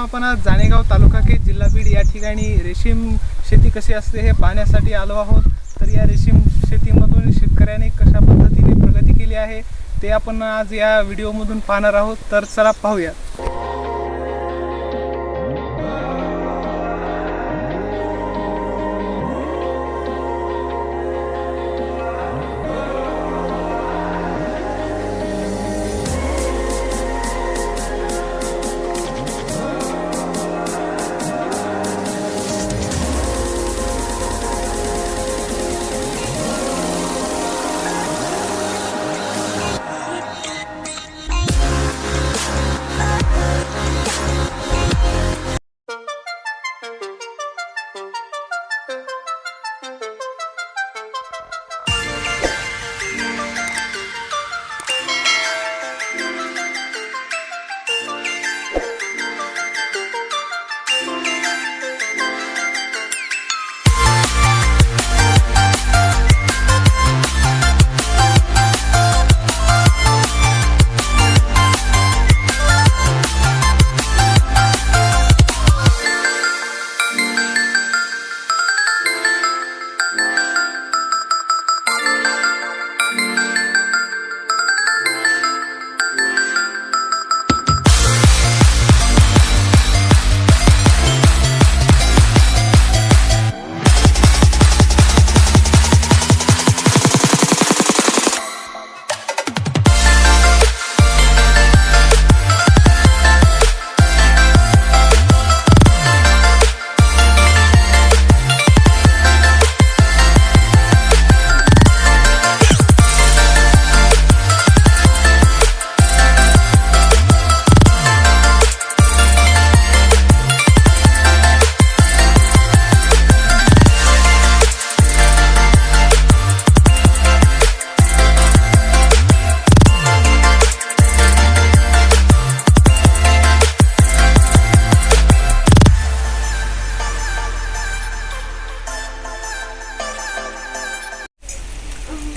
मित्रांनो आपण आज जाणेगाव तालुका के जिल्हा बीड या ठिकाणी रेशीम शेती कशी असते हे पाहण्यासाठी आलो आहोत. तर या रेशीम शेतीमधून शेतकऱ्याने कशा पद्धतीने प्रगती केली आहे ते आपण आज या व्हिडिओमधून पाहणार आहोत. तर चला पाहूया.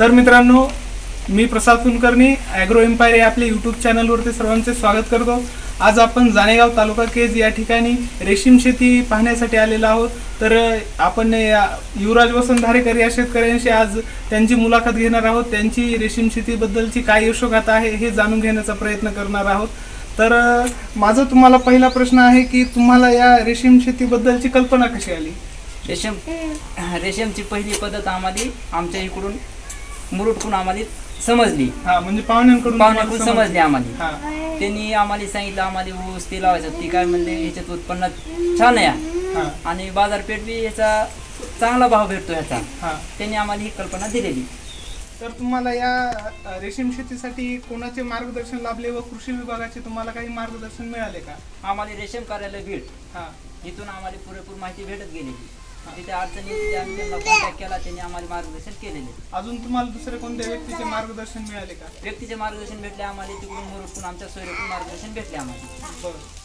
तर मित्रांनो मी प्रसाद कुलकर्णी ॲग्रो एम्पायर या आपल्या यूट्यूब चॅनलवरती सर्वांचे स्वागत करतो. आज आपण जाणेगाव तालुका केज या ठिकाणी रेशीम शेती पाहण्यासाठी आलेलो आहोत. तर आपण या युवराज वसंत धारेकर या शेतकऱ्यांशी आज त्यांची मुलाखत घेणार आहोत. त्यांची रेशीम शेतीबद्दलची काय यशोगाथा आहे हे जाणून घेण्याचा प्रयत्न करणार आहोत. तर माझा तुम्हाला पहिला प्रश्न आहे की तुम्हाला या रेशीम शेतीबद्दलची कल्पना कशी आली? रेशीम रेशीमची पहिली पद्धत आम्हाला आमच्या इकडून. मुरुटकून आम्हाला समजली. हा म्हणजे पाहुण्यांकडून पाहुण्याकडून तुम्हाला समजली आम्हाला. हा. त्यांनी आम्हाला सांगितलं आम्हाला ऊस ते लावायचं. ती काय म्हणले ह्याच्यात उत्पन्न छान आहे. हा. आणि बाजारपेठ बी ह्याचा चांगला भाव भेटतो ह्याचा हा. त्यांनी आम्हाला ही कल्पना दिलेली. तर तुम्हाला या अ, रेशीम शेतीसाठी कोणाचे मार्गदर्शन लाभले व कृषी विभागाचे तुम्हाला काही मार्गदर्शन मिळाले का? आम्हाला रेशीम कार्यालय भेट. हा. इथून आम्हाला पुरेपूर माहिती भेटत गेलेली. तिथे अडचणी तिथे आम्ही त्यांना कॉन्टॅक्ट केला त्यांनी आम्हाला मार्गदर्शन केलेले अजून तुम्हाला दुसऱ्या कोणत्या व्यक्तीचे मार्गदर्शन मिळाले का? व्यक्तीचे मार्गदर्शन भेटले आम्हाला तिकडून मुरुटकून आमच्या सोयरेकडून मार्गदर्शन भेटले आम्हाला. बरं.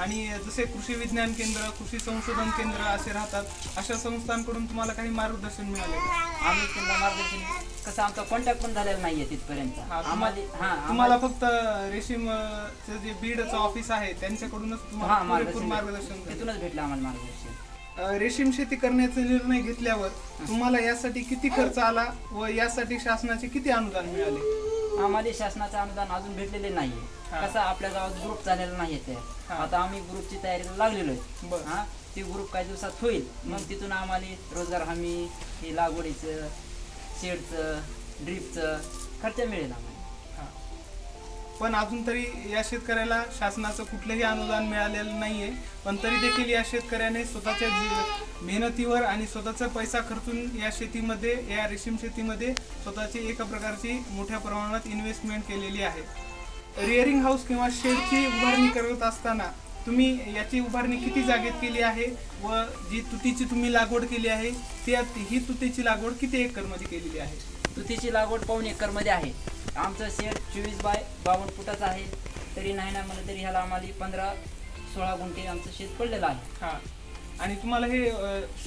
आणि जसे कृषी विज्ञान केंद्र कृषी संशोधन केंद्र असे राहतात अशा संस्थांकडून तुम्हाला काही मार्गदर्शन मिळाले का? आम्ही त्यांना मार्गदर्शन कसं आमचा कॉन्टॅक्ट पण झालेला नाहीये तिथपर्यंत. हा, तुम्हा- आम्हाला हा तुम्हाला आम्हाला- फक्त रेशीम अ, चे जे बीडचं ऑफिस आहे त्यांच्याकडूनच हा तुम्हाला पुरेपूर मार्गदर्शन मार्गदर्शन झाले. तिथूनच भेटलं आम्हाला मार्गदर्शन. रेशीम शेती करण्याचा निर्णय घेतल्यावर तुम्हाला यासाठी किती खर्च आला व यासाठी शासनाचे किती अनुदान मिळाले आम्हाला शासनाचं अनुदान अजून भेटलेले नाहीये हा. कसं आपल्या गावात ग्रुप झालेला नाहीये ते हा. आता आम्ही ग्रुपची तयारीला लागलेलो आहे बरं. हा ती ग्रुप काही दिवसात होईल मग तिथून आम्हाला रोजगार हमी हे लागवडीचं शेडचं ड्रीपचं खर्च मिळेल आम्हाला. पण अजून तरी या शेतकऱ्याला शासनाचं कुठलंही अनुदान मिळालेलं नाही आहे पण तरी देखील या शेतकऱ्याने स्वतःच्या जी- मेहनतीवर आणि स्वतःचा पैसा खर्चून या शेतीमध्ये या रेशीम शेतीमध्ये स्वतःची एका प्रकारची मोठ्या प्रमाणात इन्व्हेस्टमेंट केलेली आहे. रिअरिंग हाऊस किंवा शेडची उभारणी करत असताना तुम्ही याची उभारणी किती जागेत केली आहे व जी तुतीची तुम्ही लागवड केली आहे त्या ही तुतीची लागवड किती एकरमध्ये केलेली आहे? तुतीची लागवड पाऊन एकरमध्ये आहे. आमचं शेड चोवीस बाय बावन्न फुटाचं आहे. तरी नाही ना म्हणलं तरी ह्याला आम्हाला पंधरा सोळा गुंठे आमचं शेत पडलेलं आहे. हा. आणि तुम्हाला हे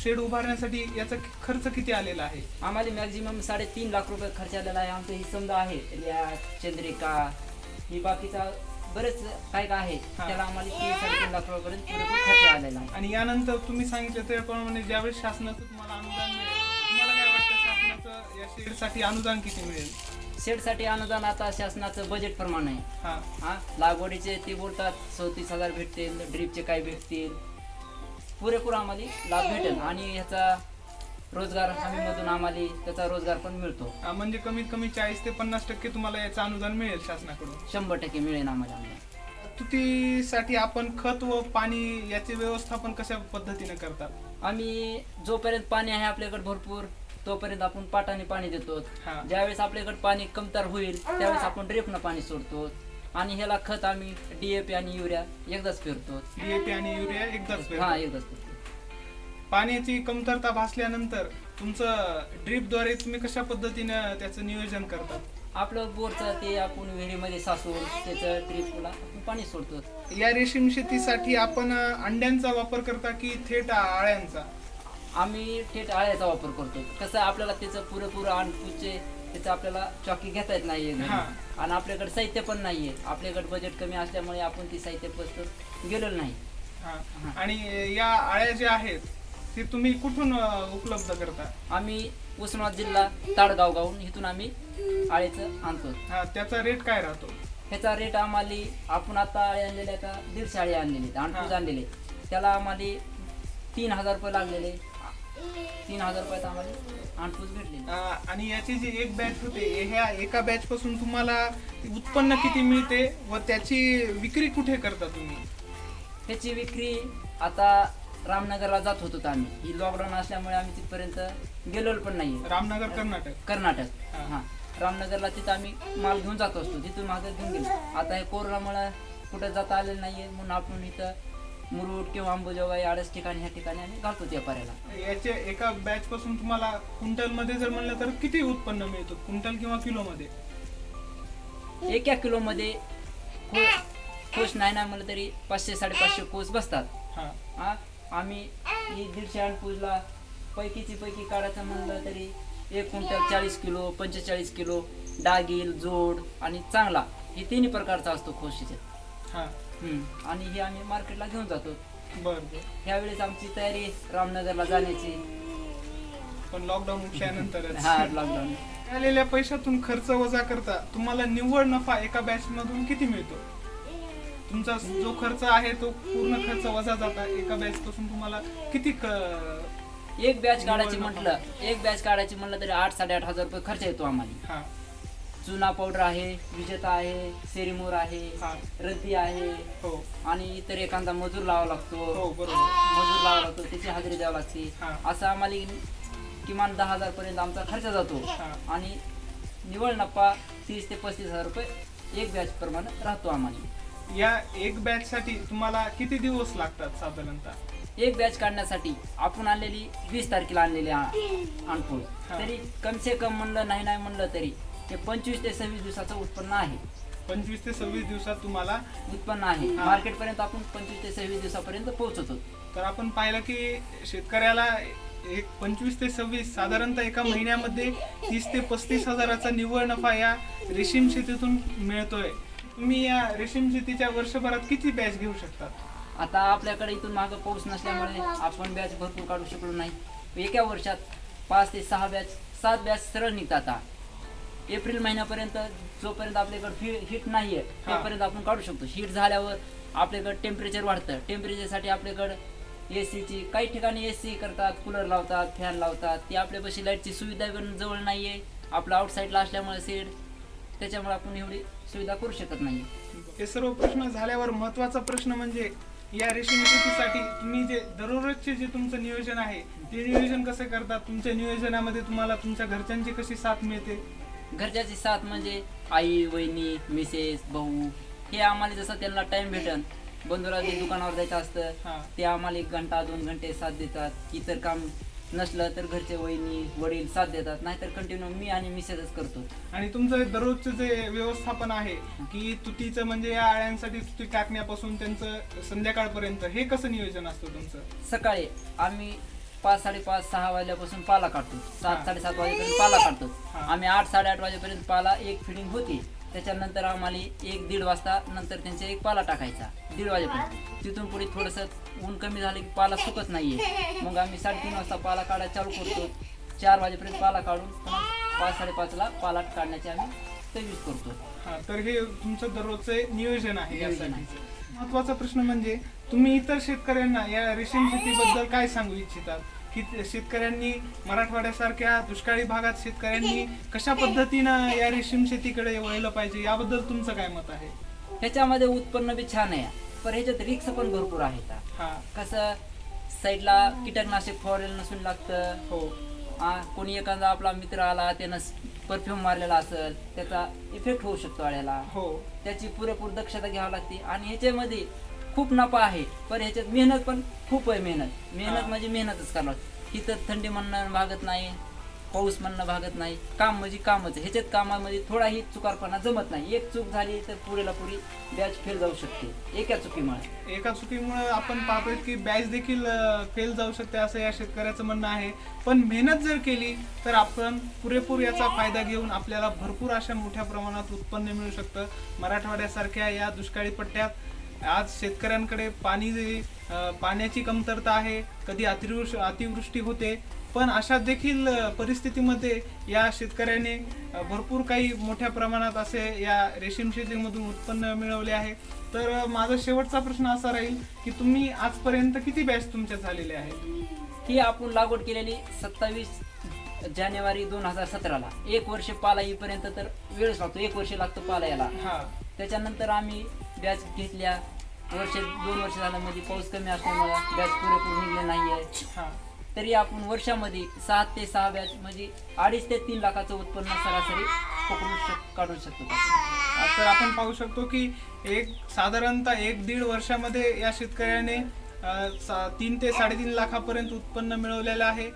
शेड उभारण्यासाठी याचा खर्च किती आलेला आहे? आम्हाला मॅक्झिमम साडेतीन लाख रुपये खर्च आलेला आहे. आमचं ही समजा आहे. रिया चंद्रिका ही बाकीचा बरेच काय काय आहे. त्याला आम्हाला तीन साडेतीन लाख रुपयापर्यंत खर्च आलेला आहे. आणि यानंतर तुम्ही सांगितलं त्याप्रमाणे ज्यावेळेस शासनाचं तुम्हाला अनुदान या शेडसाठी अनुदान किती मिळेल? शेडसाठी अनुदान आता शासनाचं बजेट प्रमाण आहे. हा. हा? लागवडीचे ते बोलतात चौतीस हजार भेटतील ड्रीपचे काय भेटतील. पुरेपूर आम्हाला लाभ भेटेल आणि ह्याचा रोजगार हमीमधून आम्हाला त्याचा रोजगार पण मिळतो. हा, म्हणजे कमीत कमी चाळीस ते पन्नास टक्के तुम्हाला याचं अनुदान मिळेल शासनाकडून? शंभर टक्के मिळेल आम्हाला अनुदान. तुतीसाठी आपण खत व पाणी याचे व्यवस्थापन कशा पद्धतीने करतात? आम्ही जोपर्यंत पाणी आहे आपल्याकडे भरपूर तोपर्यंत आपण पाटाने पाणी देतो. हा. ज्यावेळेस आपल्याकडे पाणी कमतर होईल त्यावेळेस आपण ड्रिपनं पाणी सोडतो. आणि ह्याला खत आम्ही डीएपी आणि युरिया एकदाच फिरतो डीएपी आणि युरिया एकदाच हा. एकदाच फिरतो पाण्याची कमतरता भासल्यानंतर तुमचं ड्रीपद्वारे तुम्ही कशा पद्धतीनं त्याचं नियोजन करतात आपलं बोरचं ते आपण विहिरीमध्ये साचवून त्याचं ड्रिपला आपण पाणी सोडतो. या रेशीम शेतीसाठी आपण अं, अंड्यांचा वापर करता की थेट आळ्यांचा? आम्ही थेट आळ्याचा वापर करतो. कसं आपल्याला त्याचं पुरेपूर आणपूचे त्याचं आपल्याला चॉकी घेता येत नाहीये. आणि आपल्याकडे साहित्य पण नाहीये. आपल्याकडे बजेट कमी असल्यामुळे आपण ती साहित्य पुस्तक गेलेलो नाही. हा. आणि या आळ्या ज्या आहेत ते तुम्ही कुठून उपलब्ध करता? आम्ही उस्मानाबाद जिल्हा ताडगाव गावून इथून आम्ही आळेचं आणतो. हा त्याचा रेट काय राहतो? ह्याचा रेट आम्हाला आपण आता आळे आणलेले आता दीडशे आळे आणलेले हा. आणलेले त्याला आम्हाला तीन हजार रुपये लागलेले. तीन हजार रुपयात आम्हाला भेटले. अं, आणि याची जी एक बॅच होते ह्या एका बॅच पासून तुम्हाला उत्पन्न किती मिळते व त्याची विक्री कुठे करता तुम्ही? ह्याची विक्री आता रामनगरला जात होतो आम्ही. ही लॉकडाऊन असल्यामुळे आम्ही तिथपर्यंत गेलेलो पण नाही रामनगर कर्नाटक? कर्नाटक. हा. हा. रामनगरला तिथं आम्ही माल घेऊन जात असतो. तिथून मागे घेऊन गेलो. आता हे कोरोनामुळे कुठं जाता आलेलं नाहीये म्हणून आपण इथं मुरुड किंवा अंबुजोगाई आडस ठिकाणी ह्या ठिकाणी आम्ही घालतो व्यापाऱ्याला याचे एका बॅच पासून तुम्हाला क्विंटलमध्ये जर म्हणलं तर किती उत्पन्न मिळतं? क्विंटल किंवा किलो मध्ये एका किलोमध्ये को कोस नाही ना म्हणलं तरी पाचशे साडेपाचशे कोस बसतात. हा. हा? आम्ही ही दीडशे अणपूजला पैकीची पैकी काढायचं म्हणलं तरी एक क्विंटल चाळीस किलो पंचेचाळीस किलो डागील जोड आणि चांगला हे तिन्ही प्रकारचा असतो खोशीचे हा. आणि हे आम्ही मार्केटला घेऊन जातो. बर बर. ह्यावेळेस आमची तयारी रामनगरला जाण्याची. पण लॉकडाऊन उठल्यानंतर हा लॉकडाऊन मिळालेल्या पैशातून खर्च वजा करता तुम्हाला निव्वळ नफा एका बॅच मधून किती मिळतो? तुमचा जो खर्च आहे तो पूर्ण खर्च वजा जाता एका बॅच पासून तुम्हाला किती क- एक बॅच काढायची म्हटलं एक बॅच काढायची म्हटलं तरी आठ साडेआठ हजार रुपये खर्च येतो आम्हाला. हा. चुना पावडर आहे विजेता आहे सेरीमोर आहे हा. रद्दी आहे. हो. आणि इतर एखादा मजूर लावा लागतो. हो बरोबर. मजूर लावा लागतो त्याची हजेरी द्यावी लागते. असं आम्हाला किमान दहा हजार पर्यंत आमचा खर्च जातो. हा. आणि निव्वळ नफा तीस ते पस्तीस हजार रुपये एक बॅच प्रमाणे राहतो आम्हाला. या एक बॅच साठी तुम्हाला किती दिवस लागतात साधारणतः? एक बॅच काढण्यासाठी आपण आणलेली वीस तारखेला आणलेली हा. तरी कमसे कम म्हणलं नाही नाही म्हणलं तरी ते पंचवीस ते सव्वीस दिवसाचं उत्पन्न आहे. पंचवीस ते सव्वीस दिवसात तुम्हाला उत्पन्न आहे. हा. मार्केट पर्यंत आपण पंचवीस ते सव्वीस दिवसापर्यंत पोहोचतो. तर आपण पाहिलं की शेतकऱ्याला एक पंचवीस ते सव्वीस साधारणतः एका महिन्यामध्ये तीस ते पस्तीस हजाराचा निव्वळ नफा या रेशीम शेतीतून मिळतोय. तुम्ही या रेशीम शेतीच्या वर्षभरात किती बॅच घेऊ शकतात आता आपल्याकडे इथून मागं पाऊस नसल्यामुळे आपण बॅच भरपूर काढू शकलो नाही. एका वर्षात पाच ते सहा बॅच सात बॅच सरळ निघतात. आता एप्रिल महिन्यापर्यंत जोपर्यंत आपल्याकडे फी हिट नाहीये हा. तोपर्यंत आपण काढू शकतो. हिट झाल्यावर आपल्याकडे टेम्परेचर वाढतं. टेम्परेचरसाठी आपल्याकडं एसीची काही ठिकाणी एसी करतात कूलर लावतात फॅन लावतात. ती आपल्यापाशी लाईटची सुविधा पण जवळ नाहीये. आपलं आउटसाईडला असल्यामुळे सीड त्याच्यामुळे आपण एवढी सुविधा करू शकत नाही हे सर्व प्रश्न झाल्यावर महत्त्वाचा प्रश्न म्हणजे या रेशीम शेतीसाठी तुम्ही जे दररोजचे जे तुमचं नियोजन आहे ते नियोजन कसं करतात? तुमच्या नियोजनामध्ये तुम्हाला तुमच्या घरच्यांची कशी साथ मिळते? घरच्याची साथ म्हणजे आई वहिनी मिसेस भाऊ हे आम्हाला जसं त्यांना टाइम भेटन. बंधुला जे दुकानावर जायचं असतं हा. ते आम्हाला एक घंटा दोन घंटे साथ देतात. इतर काम नसलं तर घरचे वहिनी वडील साथ देतात. नाहीतर कंटिन्यू मी आणि मिसेसच करतो. आणि तुमचं दररोजचं जे व्यवस्थापन आहे की तुतीचं म्हणजे या आळ्यांसाठी तुती टाकण्यापासून त्यांचं संध्याकाळपर्यंत हे कसं नियोजन असतं तुमचं? सकाळी आम्ही पाच साडेपाच सहा वाजल्यापासून पाला काढतो. सात साडेसात वाजेपर्यंत पाला काढतो. आम्ही आठ साडेआठ वाजेपर्यंत पाला एक फिडिंग होती. त्याच्यानंतर आम्हाला एक दीड वाजता नंतर त्यांचा एक पाला टाकायचा. दीड वाजेपर्यंत. तिथून पुढे थोडंसं ऊन कमी झालं की पाला सुकत नाहीये. मग आम्ही साडेतीन वाजता पाला काढायला चालू करतो. चार वाजेपर्यंत पाला काढून पुन्हा पाच साडेपाचला पाला काढण्याचे आम्ही तजवीज करतो. हा तर हे तुमचं दररोजचं नियोजन आहे नियोजन यासाठी. महत्त्वाचा प्रश्न म्हणजे तुम्ही इतर शेतकऱ्यांना या रेशीम शेतीबद्दल काय सांगू इच्छितात की ते शेतकऱ्यांनी मराठवाड्यासारख्या दुष्काळी भागात शेतकऱ्यांनी कशा पद्धतीनं या रेशीम शेतीकडे वळलं पाहिजे? याबद्दल तुमचं काय मत आहे? ह्याच्यामध्ये उत्पन्न बी छान आहे पण ह्याच्यात रिक्स पण भरपूर आहेत. हा. कसं साईडला कीटकनाशक फवारायला नसून लागतं. हो. हा कोणी एखादा आपला मित्र आला त्यानं परफ्यूम मारलेला असेल त्याचा इफेक्ट होऊ शकतो आळ्याला. हो. त्याची पुरेपूर दक्षता घ्यावी लागते. आणि ह्याच्यामध्ये खूप नफा आहे. पण ह्याच्यात मेहनत पण खूप आहे मेहनत. मेहनत म्हणजे मेहनतच करणार. इथं थंडी म्हणणं भागत नाही. पाऊस म्हणणं भागत नाही. काम म्हणजे कामच. ह्याच्यात कामामध्ये थोडाही चुकारपणा जमत नाही. एक चूक झाली तर पुरेला पुरी बॅच फेल जाऊ शकते. एका चुकीमुळे. एका चुकीमुळे आपण पाहतोय की बॅच देखील फेल जाऊ शकते असं या शेतकऱ्याचं म्हणणं आहे. पण मेहनत जर केली तर आपण पुरेपूर याचा फायदा घेऊन आपल्याला भरपूर अशा मोठ्या प्रमाणात उत्पन्न मिळू शकतं. मराठवाड्यासारख्या या दुष्काळी पट्ट्यात आज शेतकऱ्यांकडे पाणी पाण्याची कमतरता आहे. कधी अतिवृष्टी अतिवृष्टी होते. पण अशा देखील परिस्थितीमध्ये या शेतकऱ्याने भरपूर काही मोठ्या प्रमाणात असे या रेशीम शेतीमधून उत्पन्न मिळवले आहे. तर माझा शेवटचा प्रश्न असा राहील की तुम्ही आजपर्यंत किती बॅच तुमच्या झालेले आहेत? ही आपण लागवड केलेली सत्तावीस जानेवारी दोन हजार सतराला. एक वर्ष पाला येईपर्यंत तर वेळच लागतो. एक वर्ष लागतो पाला याला हा. त्याच्यानंतर आम्ही बॅच घेतल्या. वर्ष दोन वर्ष झाल्यामध्ये पाऊस कमी असल्यामुळे बॅच पुरेपूर निघले नाहीये. हा. तरी आपण वर्षामध्ये सात ते सहा व्याज म्हणजे अडीच ते तीन लाखाचं उत्पन्न सरासरी पकडू शक काढू शकतो. तर आपण पाहू शकतो की एक साधारणतः एक दीड वर्षामध्ये या शेतकऱ्याने तीन ते साडेतीन लाखापर्यंत उत्पन्न मिळवलेलं आहे.